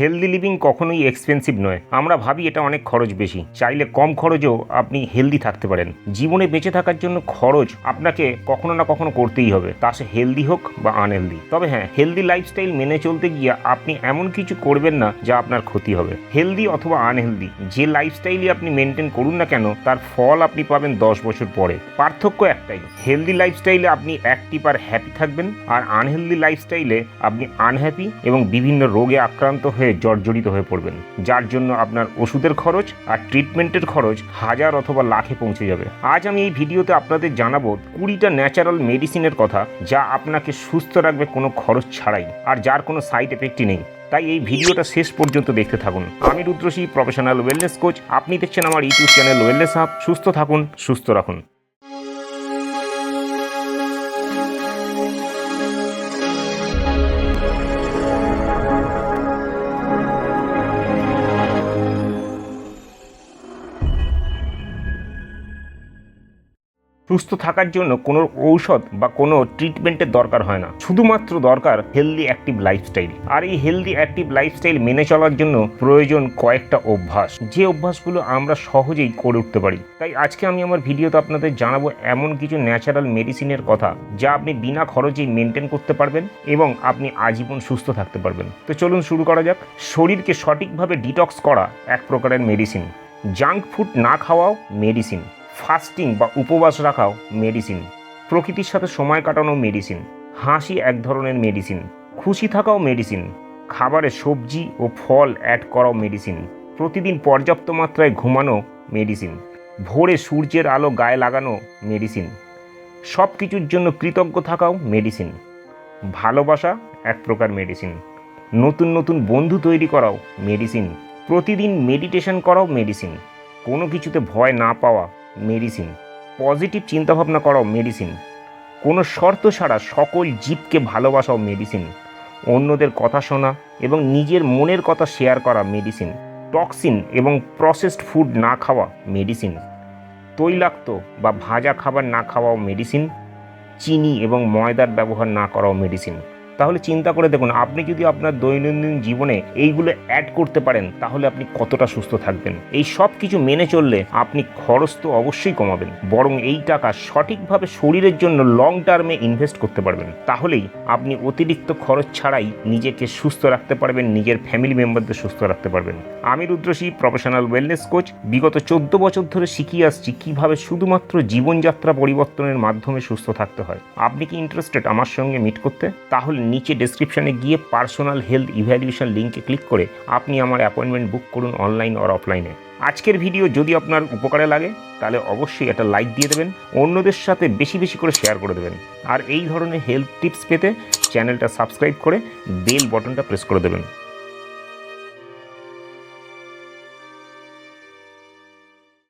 Healthy living কখনোই expensive নয়। আমরা ভাবি এটা অনেক খরচ বেশি। চাইলে কম খরচেও আপনি হেলদি থাকতে পারেন। জীবনে বেঁচে থাকার জন্য খরচ আপনাকে কখনো না কখনো করতেই হবে। তা সে হেলদি হোক বা আনহেলদি তবে হ্যাঁ হেলদি লাইফস্টাইল মেনে চলতে গিয়ে আপনি এমন কিছু করবেন না যা আপনার ক্ষতি হবে। হেলদি অথবা আনহেলদি যে লাইফস্টাইলই আপনি মেনটেন করুন না কেন, তার ফল আপনি পাবেন দশ বছর পরে। পার্থক্য একটাই হেলদি লাইফস্টাইলে আপনি অ্যাক্টিভ আর হ্যাপি থাকবেন আর আনহেলদি লাইফস্টাইলে আপনি আনহ্যাপি এবং বিভিন্ন রোগে আক্রান্ত হয়ে জর্জরিত হয়ে পড়বেন, যার জন্য আপনার ওষুধের খরচ আর ট্রিটমেন্টের খরচ হাজার অথবা লাখে পৌঁছে যাবে। আজ আমি এই ভিডিওতে আপনাদের জানাব কুড়িটা ন্যাচারাল মেডিসিনের কথা যা আপনাকে সুস্থ রাখবে কোনো খরচ ছাড়াই, আর যার কোনো সাইড এফেক্টই নেই। তাই এই ভিডিওটা শেষ পর্যন্ত দেখতে থাকুন। আমি রুদ্রশী প্রফেশনাল ওয়েলনেস কোচ আপনি দেখছেন আমার ইউটিউব চ্যানেল ওয়েলনেস হাব সুস্থ থাকুন, সুস্থ রাখুন। সুস্থ থাকার জন্য কোনো ঔষধ বা কোনো ট্রিটমেন্টের দরকার হয় না। শুধুমাত্র দরকার হেলদি অ্যাক্টিভ লাইফস্টাইল আর এই হেলদি অ্যাক্টিভ লাইফস্টাইল মেনে চলার জন্য প্রয়োজন কয়েকটা অভ্যাস। যে অভ্যাসগুলো আমরা সহজেই করে উঠতে পারি। তাই আজকে আমি আমার ভিডিওতে আপনাদের জানাব এমন কিছু ন্যাচারাল মেডিসিনের কথা, যা আপনি বিনা খরচেই মেনটেন করতে পারবেন এবং আপনি আজীবন সুস্থ থাকতে পারবেন। তো চলুন শুরু করা যাক। শরীরকে সঠিকভাবে ডিটক্স করা এক প্রকারের মেডিসিন জাঙ্ক ফুড না খাওয়াও মেডিসিন ফাস্টিং বা উপবাস রাখাও মেডিসিন প্রকৃতির সাথে সময় কাটানো মেডিসিন হাসি এক ধরনের মেডিসিন খুশি থাকাও মেডিসিন খাবারে সবজি ও ফল অ্যাড করাও মেডিসিন প্রতিদিন পর্যাপ্ত মাত্রায় ঘুমানো মেডিসিন ভোরে সূর্যের আলো গায়ে লাগানো মেডিসিন সব কিছুর জন্য কৃতজ্ঞ থাকাও মেডিসিন ভালোবাসা এক প্রকার মেডিসিন নতুন নতুন বন্ধু তৈরি করাও মেডিসিন প্রতিদিন মেডিটেশন করাও মেডিসিন কোনো কিছুতে ভয় না পাওয়া মেডিসিন। পজিটিভ চিন্তাভাবনা করাও মেডিসিন। কোনো শর্ত ছাড়া সকল জীবকে ভালোবাসাও মেডিসিন। অন্যদের কথা শোনা এবং নিজের মনের কথা শেয়ার করা মেডিসিন। টক্সিন এবং প্রসেসড ফুড না খাওয়া মেডিসিন। তৈলাক্ত বা ভাজা খাবার না খাওয়াও মেডিসিন। চিনি এবং ময়দার ব্যবহার না করাও মেডিসিন। তাহলে চিন্তা করে দেখুন, আপনি যদি আপনার দৈনন্দিন জীবনে এইগুলো অ্যাড করতে পারেন, তাহলে আপনি কতটা সুস্থ থাকবেন। এই সব কিছু মেনে চললে আপনি খরচ তো অবশ্যই কমাবেন, বরং এই টাকা সঠিকভাবে শরীরের জন্য লং টার্মে ইনভেস্ট করতে পারবেন। তাহলেই আপনি অতিরিক্ত খরচ ছাড়াই নিজেকে সুস্থ রাখতে পারবেন, নিজের ফ্যামিলি মেম্বারদের সুস্থ রাখতে পারবেন। আমি রুদ্রশী প্রফেশনাল ওয়েলনেস কোচ বিগত চোদ্দ বছর ধরে শিখিয়ে আসছি কীভাবে শুধুমাত্র জীবনযাত্রা পরিবর্তনের মাধ্যমে সুস্থ থাকতে হয়। আপনি কি ইন্টারেস্টেড আমার সঙ্গে মিট করতে? তাহলে নিচে ডেসক্রিপশনে গিয়ে পার্সোনাল হেলথ ইভ্যালুয়েশন লিঙ্কে ক্লিক করে আপনি আমার অ্যাপয়েন্টমেন্ট বুক করুন অনলাইন আর অফলাইনে আজকের ভিডিও যদি আপনার উপকারে লাগে, তাহলে অবশ্যই একটা লাইক দিয়ে দেবেন, অন্যদের সাথে বেশি বেশি করে শেয়ার করে দেবেন। আর এই ধরনের হেলথ টিপস পেতে চ্যানেলটা সাবস্ক্রাইব করে বেল বটনটা প্রেস করে দেবেন।